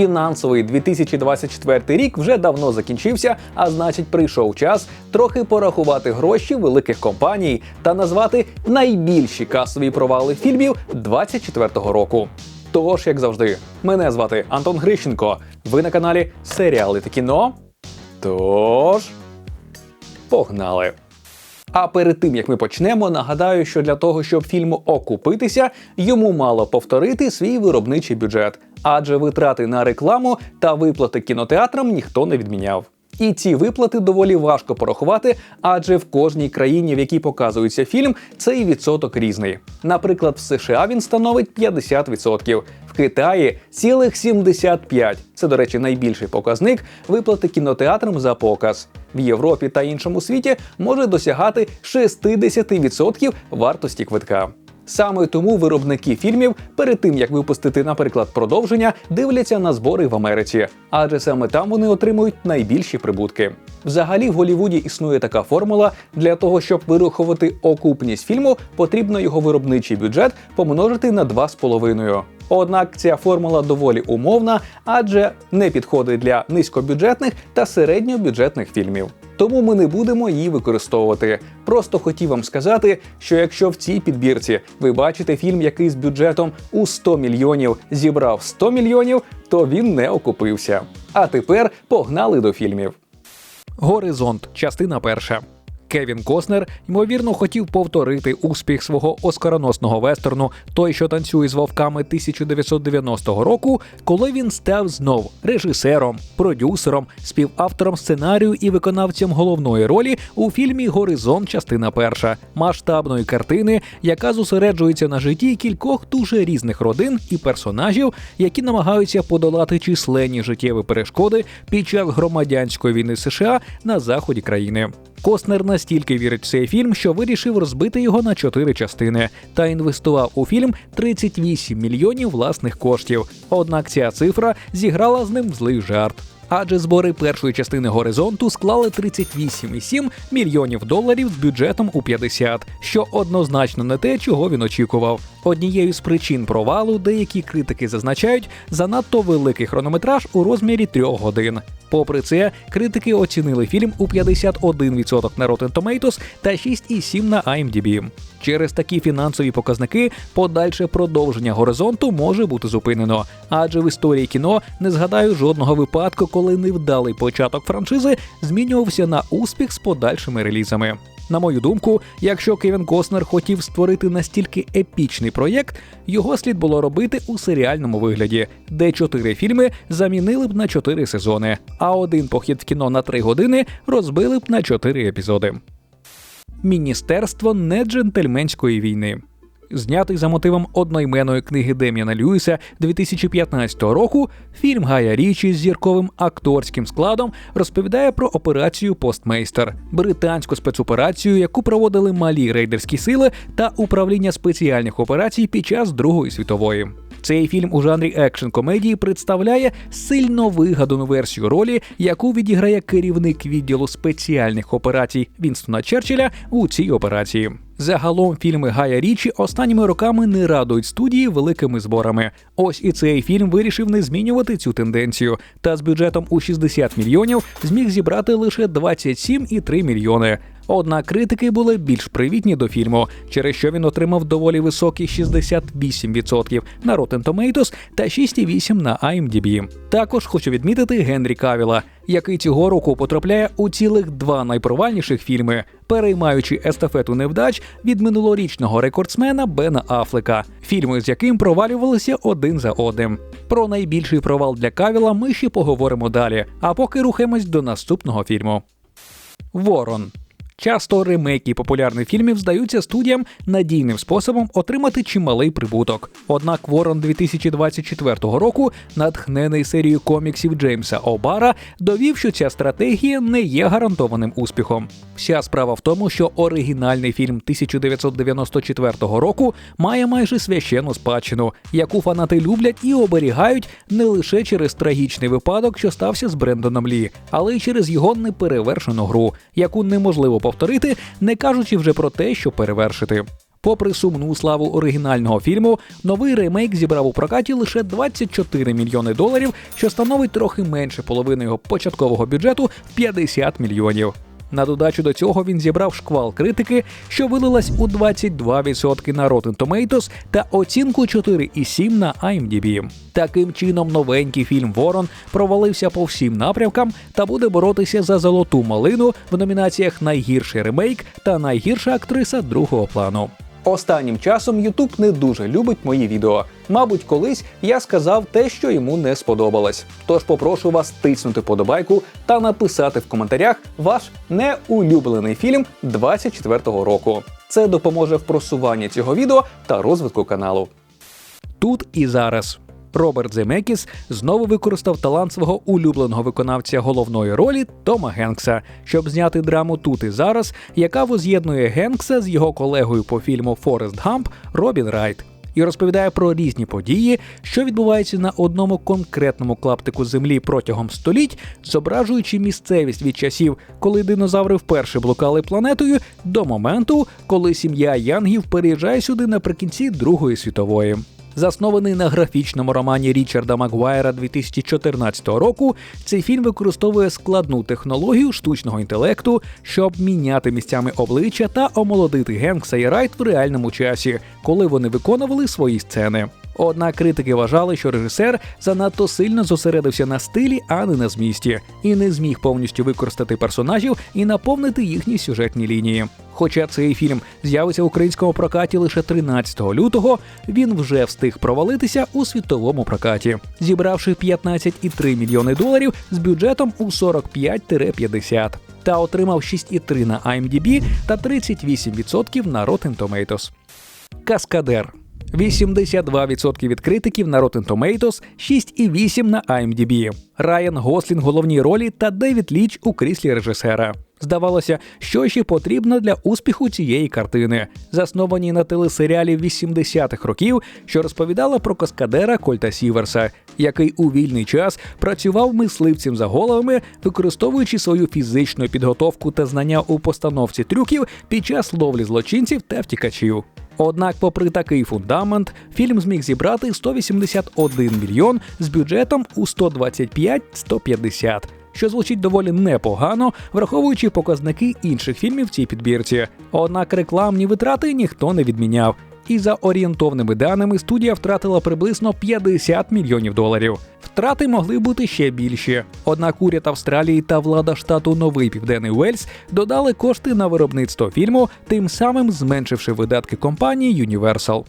Фінансовий 2024 рік вже давно закінчився, а значить, прийшов час трохи порахувати гроші великих компаній та назвати найбільші касові провали фільмів 2024 року. Тож, як завжди, мене звати Антон Грищенко. Ви на каналі Серіали та кіно. Тож, погнали! А перед тим як ми почнемо, нагадаю, що для того, щоб фільму окупитися, йому мало повторити свій виробничий бюджет, адже витрати на рекламу та виплати кінотеатрам ніхто не відміняв. І ці виплати доволі важко порахувати, адже в кожній країні, в якій показується фільм, цей відсоток різний. Наприклад, в США він становить 50%, в Китаї цілих 75%. Це, до речі, найбільший показник виплати кінотеатрам за показ. В Європі та іншому світі може досягати 60% вартості квитка. Саме тому виробники фільмів перед тим як випустити, наприклад, продовження, дивляться на збори в Америці, адже саме там вони отримують найбільші прибутки. Взагалі в Голлівуді існує така формула для того, щоб вирахувати окупність фільму, потрібно його виробничий бюджет помножити на 2,5. Однак ця формула доволі умовна, адже не підходить для низькобюджетних та середньобюджетних фільмів. Тому ми не будемо її використовувати. Просто хотів вам сказати, що якщо в цій підбірці ви бачите фільм, який з бюджетом у 100 мільйонів зібрав 100 мільйонів, то він не окупився. А тепер погнали до фільмів. Горизонт, частина перша. Кевін Коснер ймовірно хотів повторити успіх свого оскароносного вестерну Той, що танцює з вовками 1990 року, коли він став знов режисером, продюсером, співавтором сценарію і виконавцем головної ролі у фільмі Горизонт, частина перша масштабної картини, яка зосереджується на житті кількох дуже різних родин і персонажів, які намагаються подолати численні життєві перешкоди під час громадянської війни США на заході країни. Коснер настільки вірить в цей фільм, що вирішив розбити його на чотири частини та інвестував у фільм 38 мільйонів власних коштів. Однак ця цифра зіграла з ним злий жарт. Адже збори першої частини горизонту склали 38,7 мільйонів доларів з бюджетом у 50, що однозначно не те, чого він очікував. Однією з причин провалу деякі критики зазначають занадто великий хронометраж у розмірі трьох годин. Попри це, критики оцінили фільм у 51% на Rotten Tomatoes та 6,7% на IMDb. Через такі фінансові показники подальше продовження горизонту може бути зупинено, адже в історії кіно не згадаю жодного випадку, коли невдалий початок франшизи змінювався на успіх з подальшими релізами. На мою думку, якщо Кевін Коснер хотів створити настільки епічний проєкт, його слід було робити у серіальному вигляді, де чотири фільми замінили б на чотири сезони, а один похід в кіно на три години розбили б на чотири епізоди. Міністерство неджентльменської війни. Знятий за мотивом одноіменної книги Дем'яна Льюіса 2015 року, фільм Гая Річі з зірковим акторським складом розповідає про операцію Постмейстер, британську спецоперацію, яку проводили малі рейдерські сили та управління спеціальних операцій під час Другої світової. Цей фільм у жанрі екшн комедії представляє сильно вигадану версію ролі, яку відіграє керівник відділу спеціальних операцій Вінстона Черчилля у цій операції. Загалом фільми Гая Річі останніми роками не радують студії великими зборами. Ось і цей фільм вирішив не змінювати цю тенденцію. Та з бюджетом у 60 мільйонів зміг зібрати лише 27,3 мільйони. Однак критики були більш привітні до фільму, через що він отримав доволі високі 68% на Rotten Tomatoes та 6,8% на IMDb. Також хочу відмітити Генрі Кавіла, який цього року потрапляє у цілих два найпровальніших фільми, переймаючи естафету невдач від минулорічного рекордсмена Бена Афлека, фільми з яким провалювалися один за одним. Про найбільший провал для Кавіла ми ще поговоримо далі. А поки рухаємось до наступного фільму. Ворон. Часто ремейки популярних фільмів здаються студіям надійним способом отримати чималий прибуток. Однак Ворон 2024 року, натхнений серією коміксів Джеймса Обара, довів, що ця стратегія не є гарантованим успіхом. Вся справа в тому, що оригінальний фільм 1994 року має майже священну спадщину, яку фанати люблять і оберігають не лише через трагічний випадок, що стався з Брендоном Лі, але й через його неперевершену гру, яку неможливо повторити, не кажучи вже про те, що перевершити. Попри сумну славу оригінального фільму, новий ремейк зібрав у прокаті лише 24 мільйони доларів, що становить трохи менше половини його початкового бюджету в 50 мільйонів. На додачу до цього він зібрав шквал критики, що вилилась у 22% на Rotten Tomatoes та оцінку 4,7 на IMDb. Таким чином, новенький фільм Ворон провалився по всім напрямкам та буде боротися за золоту малину в номінаціях Найгірший ремейк та найгірша актриса другого плану. Останнім часом Ютуб не дуже любить мої відео. Мабуть, колись я сказав те, що йому не сподобалось. Тож попрошу вас тиснути подобайку та написати в коментарях ваш неулюблений фільм 24-го року. Це допоможе в просуванні цього відео та розвитку каналу. Тут і зараз. Роберт Земекіс знову використав талант свого улюбленого виконавця головної ролі Тома Генкса, щоб зняти драму тут і зараз, яка воз'єднує Генкса з його колегою по фільму Форест Гамп Робін Райт. І розповідає про різні події, що відбуваються на одному конкретному клаптику землі протягом століть, зображуючи місцевість від часів, коли динозаври вперше блукали планетою, до моменту, коли сім'я Янгів переїжджає сюди наприкінці Другої світової. Заснований на графічному романі Річарда Магуайра 2014 року, цей фільм використовує складну технологію штучного інтелекту, щоб міняти місцями обличчя та омолодити Генкса і Райт в реальному часі, коли вони виконували свої сцени. Однак критики вважали, що режисер занадто сильно зосередився на стилі, а не на змісті, і не зміг повністю використати персонажів і наповнити їхні сюжетні лінії. Хоча цей фільм з'явиться в українському прокаті лише 13 лютого, він вже встиг провалитися у світовому прокаті, зібравши 15,3 мільйони доларів з бюджетом у 45-50, та отримав 6,3 на IMDb та 38% на Rotten Tomatoes. Каскадер 82% від критиків на Rotten Tomatoes, 6,8 на IMDb. Райан Гослінг головній ролі та Девід Ліч у кріслі режисера. Здавалося, що ще потрібно для успіху цієї картини, заснованій на телесеріалі 80-х років, що розповідала про каскадера Кольта Сіверса, який у вільний час працював мисливцем за головами, використовуючи свою фізичну підготовку та знання у постановці трюків під час ловлі злочинців та втікачів. Однак, попри такий фундамент, фільм зміг зібрати 181 мільйон з бюджетом у 125-150, що звучить доволі непогано, враховуючи показники інших фільмів в цій підбірці. Однак рекламні витрати ніхто не відміняв. І за орієнтовними даними студія втратила приблизно 50 мільйонів доларів. Втрати могли бути ще більші. Однак уряд Австралії та влада штату Новий Південний Уельс додали кошти на виробництво фільму, тим самим зменшивши видатки компанії Universal.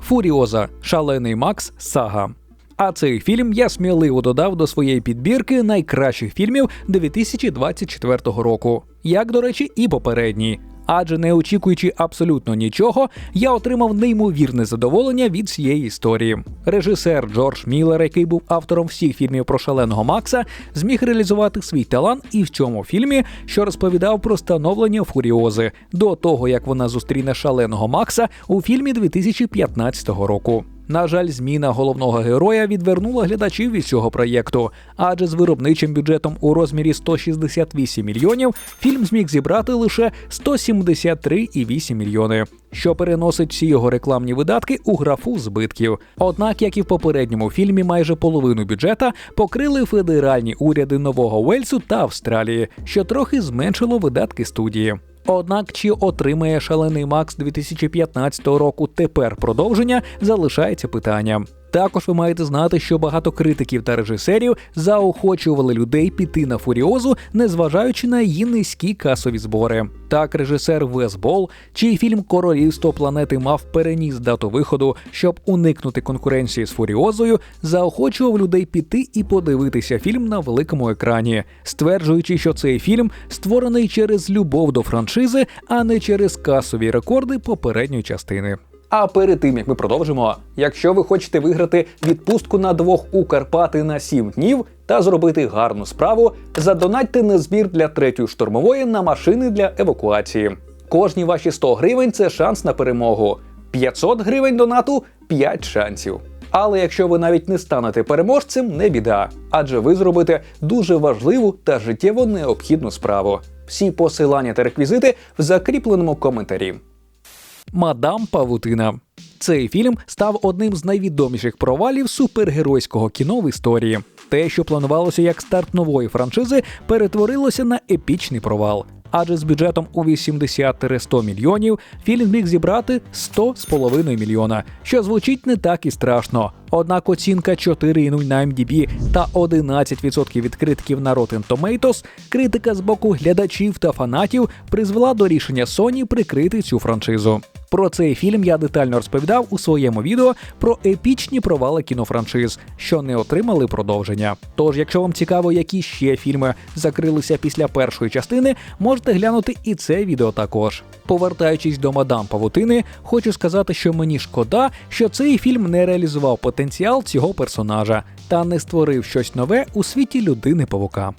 Фуріоза Шалений Макс Сага. А цей фільм я сміливо додав до своєї підбірки найкращих фільмів 2024 року, як до речі, і попередній. Адже не очікуючи абсолютно нічого, я отримав неймовірне задоволення від цієї історії. Режисер Джордж Міллер, який був автором всіх фільмів про шаленого Макса, зміг реалізувати свій талант і в цьому фільмі, що розповідав про становлення Фуріози до того, як вона зустріне шаленого Макса у фільмі 2015 року. На жаль, зміна головного героя відвернула глядачів від цього проєкту, адже з виробничим бюджетом у розмірі 168 мільйонів фільм зміг зібрати лише 173,8 мільйони, що переносить всі його рекламні видатки у графу збитків. Однак, як і в попередньому фільмі, майже половину бюджета покрили федеральні уряди Нового Уельсу та Австралії, що трохи зменшило видатки студії. Однак чи отримає шалений Макс 2015 року тепер продовження, залишається питанням. Також ви маєте знати, що багато критиків та режисерів заохочували людей піти на фуріозу, незважаючи на її низькі касові збори. Так, режисер Вес Бол, чий фільм Королівство планети мав переніс дату виходу, щоб уникнути конкуренції з фуріозою, заохочував людей піти і подивитися фільм на великому екрані, стверджуючи, що цей фільм створений через любов до франшизи, а не через касові рекорди попередньої частини. А перед тим як ми продовжимо, якщо ви хочете виграти відпустку на двох у Карпати на 7 днів та зробити гарну справу, задонатьте на збір для третьої штурмової на машини для евакуації. Кожні ваші 100 гривень це шанс на перемогу. 500 гривень донату 5 шансів. Але якщо ви навіть не станете переможцем, не біда, адже ви зробите дуже важливу та життєво необхідну справу. Всі посилання та реквізити в закріпленому коментарі. Мадам Павутина. Цей фільм став одним з найвідоміших провалів супергеройського кіно в історії. Те, що планувалося як старт нової франшизи, перетворилося на епічний провал. Адже з бюджетом у 80-100 мільйонів фільм міг зібрати 100,5 мільйона, що звучить не так і страшно. Однак оцінка 4,0 на MDB та 11% від критиків на Rotten Tomatoes, критика з боку глядачів та фанатів призвела до рішення Sony прикрити цю франшизу. Про цей фільм я детально розповідав у своєму відео про епічні провали кінофраншиз, що не отримали продовження. Тож, якщо вам цікаво, які ще фільми закрилися після першої частини, можете глянути і це відео також. Повертаючись до мадам Павутини, хочу сказати, що мені шкода, що цей фільм не реалізував потенціал цього персонажа та не створив щось нове у світі людини павука.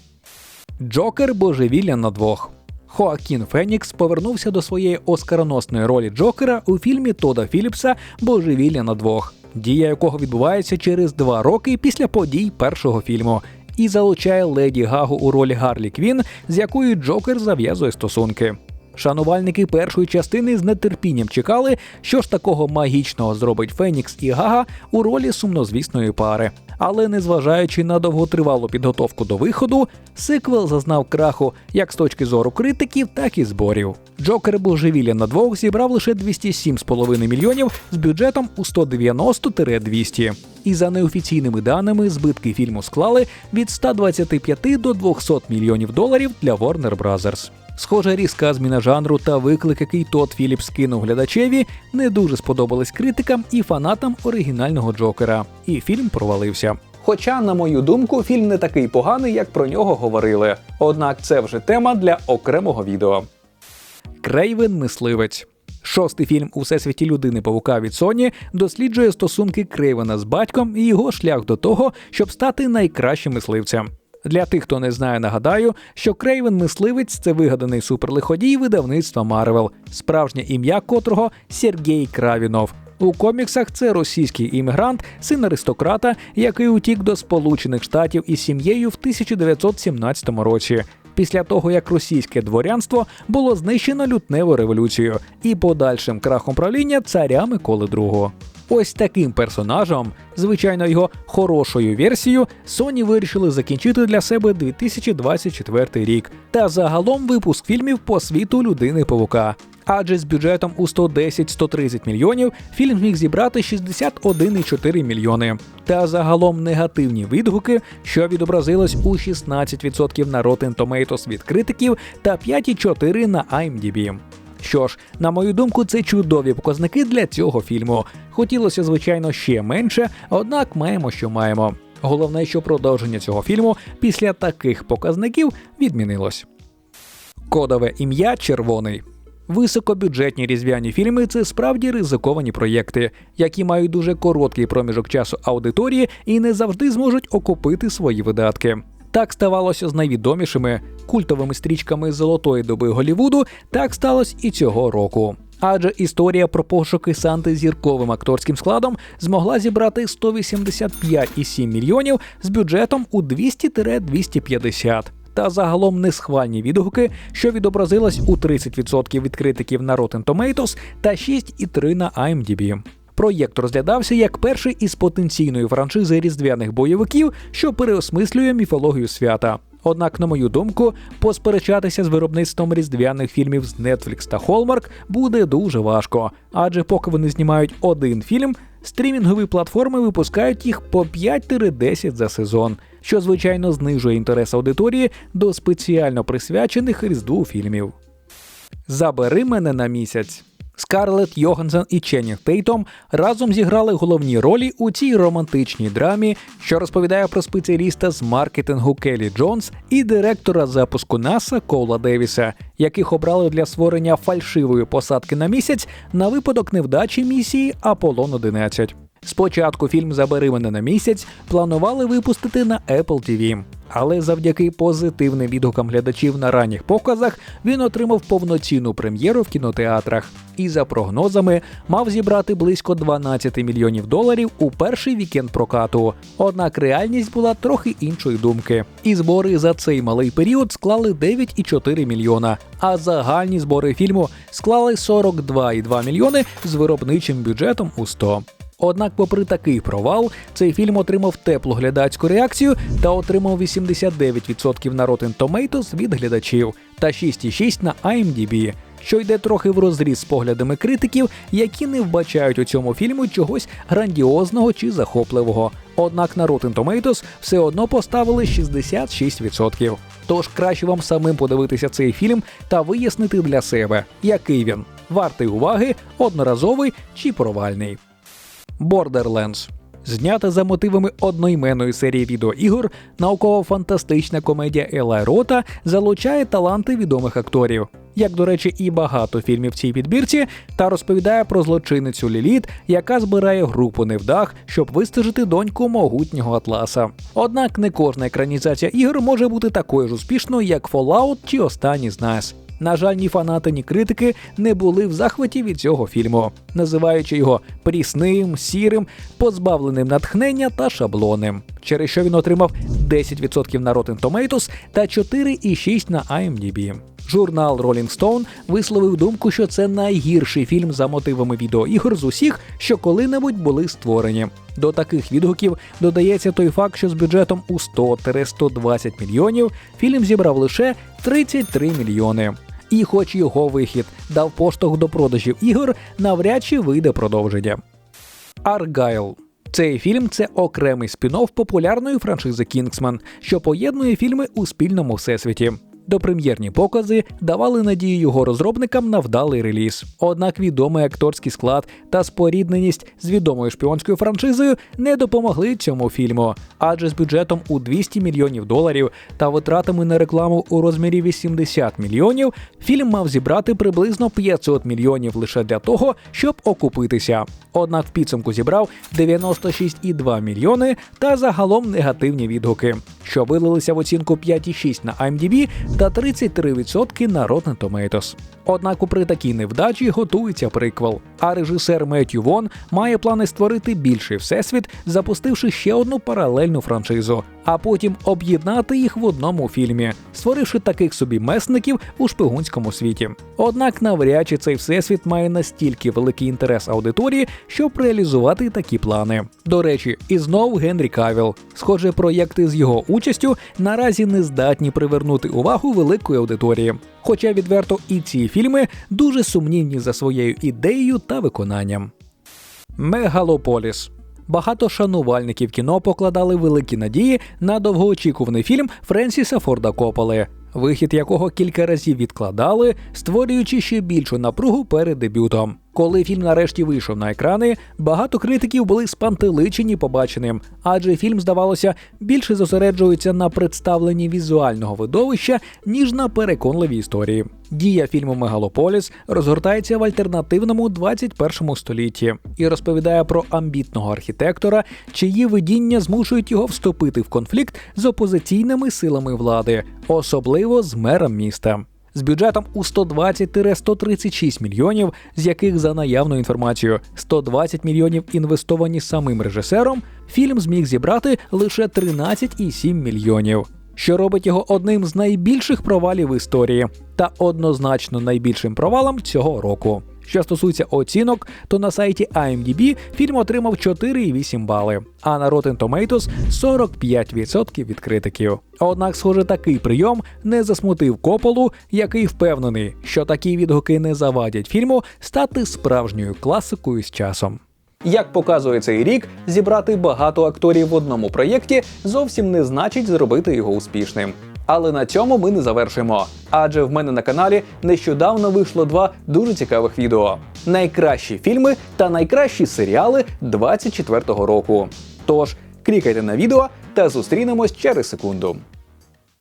Джокер божевілля на двох. Хоакін Фенікс повернувся до своєї оскароносної ролі Джокера у фільмі Тода Філіпса Божевілля на двох, дія якого відбувається через два роки після подій першого фільму, і залучає леді Гагу у ролі Гарлі Квін, з якою Джокер зав'язує стосунки. Шанувальники першої частини з нетерпінням чекали, що ж такого магічного зробить Фенікс і Гага у ролі сумнозвісної пари. Але незважаючи на довготривалу підготовку до виходу, сиквел зазнав краху як з точки зору критиків, так і зборів. Джокер божевілля на двох зібрав лише 207,5 мільйонів з бюджетом у 190-200. І за неофіційними даними збитки фільму склали від 125 до 200 мільйонів доларів для Warner Bros. Схоже, різка зміна жанру та виклик, який Тодд Філіпс кинув глядачеві, не дуже сподобались критикам і фанатам оригінального Джокера. І фільм провалився. Хоча, на мою думку, фільм не такий поганий, як про нього говорили. Однак це вже тема для окремого відео. Крейвен мисливець. Шостий фільм у всесвіті людини павука від Sony досліджує стосунки Крейвена з батьком і його шлях до того, щоб стати найкращим мисливцем. Для тих, хто не знає, нагадаю, що Крейвен мисливець це вигаданий суперлиходій видавництва Марвел, справжнє ім'я котрого Сергій Кравінов. У коміксах це російський іммігрант, син аристократа, який утік до Сполучених Штатів із сім'єю в 1917 році. Після того, як російське дворянство було знищено лютневою революцією і подальшим крахом правління царя Миколи II. Ось таким персонажем, звичайно, його хорошою версією, Sony вирішили закінчити для себе 2024 рік та загалом випуск фільмів по світу людини павука. Адже з бюджетом у 110-130 мільйонів фільм міг зібрати 61,4 мільйони. Та загалом негативні відгуки, що відобразилось у 16% на Rotten Tomatoes від критиків та 5,4 на IMDb. Що ж, на мою думку, це чудові показники для цього фільму. Хотілося, звичайно, ще менше, однак маємо, що маємо. Головне, що продовження цього фільму після таких показників відмінилось. Кодове ім'я червоний. Високобюджетні різдвяні фільми це справді ризиковані проєкти, які мають дуже короткий проміжок часу аудиторії і не завжди зможуть окупити свої видатки. Так ставалося з найвідомішими культовими стрічками золотої доби Голівуду. Так сталося і цього року. Адже історія про пошуки Санти зірковим акторським складом змогла зібрати 185,7 мільйонів з бюджетом у 200-250. Та загалом несхвальні відгуки, що відобразилось у 30% від критиків на Rotten Tomatoes та 6,3 на IMDb. Проєкт розглядався як перший із потенційної франшизи різдвяних бойовиків, що переосмислює міфологію свята. Однак, на мою думку, посперечатися з виробництвом різдвяних фільмів з Netflix та Hallmark буде дуже важко, адже поки вони знімають один фільм, стрімінгові платформи випускають їх по 5-10 за сезон, що звичайно знижує інтерес аудиторії до спеціально присвячених різдву фільмів. Забери мене на місяць. Скарлетт Йоханссон і Ченнінг Тейтом разом зіграли головні ролі у цій романтичній драмі, що розповідає про спеціаліста з маркетингу Келі Джонс і директора запуску НАСА Коула Девіса, яких обрали для створення фальшивої посадки на місяць на випадок невдачі місії Аполлон 11. Спочатку фільм Забери мене на місяць планували випустити на Apple TV. Але завдяки позитивним відгукам глядачів на ранніх показах він отримав повноцінну прем'єру в кінотеатрах і за прогнозами мав зібрати близько 12 мільйонів доларів у перший вікенд прокату. Однак реальність була трохи іншої думки. І збори за цей малий період склали 9,4 мільйона, а загальні збори фільму склали 42,2 мільйони з виробничим бюджетом у 100. Однак, попри такий провал, цей фільм отримав теплу глядацьку реакцію та отримав 89% на Rotten Tomatoes від глядачів та 6,6 на IMDb, що йде трохи в розріз з поглядами критиків, які не вбачають у цьому фільму чогось грандіозного чи захопливого. Однак на Rotten Tomatoes все одно поставили 66%. Тож краще вам самим подивитися цей фільм та вияснити для себе, який він вартий уваги, одноразовий чи провальний. Borderlands. Знята за мотивами одноіменної серії відеоігор, науково-фантастична комедія Елай Рота залучає таланти відомих акторів, як, до речі, і багато фільмів в цій підбірці, та розповідає про злочинницю Ліліт, яка збирає групу невдах, щоб вистежити доньку могутнього Атласа. Однак не кожна екранізація ігор може бути такою ж успішною, як Fallout чи Останній з нас. На жаль, ні фанати, ні критики не були в захваті від цього фільму, називаючи його прісним, сірим, позбавленим натхнення та шаблонним, через що він отримав 10% на Rotten Tomatoes та 4,6 на IMDb. Журнал Rolling Stone висловив думку, що це найгірший фільм за мотивами відеоігор з усіх, що коли-небудь були створені. До таких відгуків додається той факт, що з бюджетом у 100-120 мільйонів фільм зібрав лише 33 мільйони. І, хоч його вихід дав поштовх до продажів ігор, навряд чи вийде продовження. Аргайл. Цей фільм це окремий спін-офф популярної франшизи Кінгсман, що поєднує фільми у спільному всесвіті. Допрем'єрні покази давали надію його розробникам на вдалий реліз. Однак відомий акторський склад та спорідненість з відомою шпіонською франшизою не допомогли цьому фільму, адже з бюджетом у 200 мільйонів доларів та витратами на рекламу у розмірі 80 мільйонів, фільм мав зібрати приблизно 500 мільйонів лише для того, щоб окупитися. Однак в підсумку зібрав 96,2 мільйони та загалом негативні відгуки, що вилилися в оцінку 5,6 на IMDb та 33% на Rotten Tomatoes. Однак, при такій невдачі готується приквел. А режисер Меттю Вон має плани створити більший всесвіт, запустивши ще одну паралельну франшизу, а потім об'єднати їх в одному фільмі, створивши таких собі месників у шпигунському світі. Однак, навряд чи цей всесвіт має настільки великий інтерес аудиторії, щоб реалізувати такі плани. До речі, і знову Генрі Кавіл. Схоже, проєкти з його участю наразі не здатні привернути увагу великої аудиторії. Хоча відверто і ці фільми дуже сумнівні за своєю ідеєю та виконанням. Мегалополіс. Багато шанувальників кіно покладали великі надії на довгоочікуваний фільм Френсіса Форда Копполи, вихід якого кілька разів відкладали, створюючи ще більшу напругу перед дебютом. Коли фільм нарешті вийшов на екрани, багато критиків були спантеличені побаченим, адже фільм, здавалося, більше зосереджується на представленні візуального видовища, ніж на переконливій історії. Дія фільму Мегалополіс розгортається в альтернативному 21 столітті і розповідає про амбітного архітектора, чиї видіння змушують його вступити в конфлікт з опозиційними силами влади, особливо з мером міста з бюджетом у 120-136 мільйонів, з яких за наявною інформацією 120 мільйонів інвестовані самим режисером, фільм зміг зібрати лише 13,7 мільйонів. Що робить його одним з найбільших провалів історії та однозначно найбільшим провалом цього року. Що стосується оцінок, то на сайті IMDb фільм отримав 4,8 бали, а на Rotten Tomatoes 45% від критиків. Однак, схоже, такий прийом не засмутив кополу, який впевнений, що такі відгуки не завадять фільму стати справжньою класикою з часом. Як показує цей рік, зібрати багато акторів в одному проєкті зовсім не значить зробити його успішним. Але на цьому ми не завершуємо. Адже в мене на каналі нещодавно вийшло два дуже цікавих відео: найкращі фільми та найкращі серіали 24-го року. Тож клікайте на відео та зустрінемось через секунду.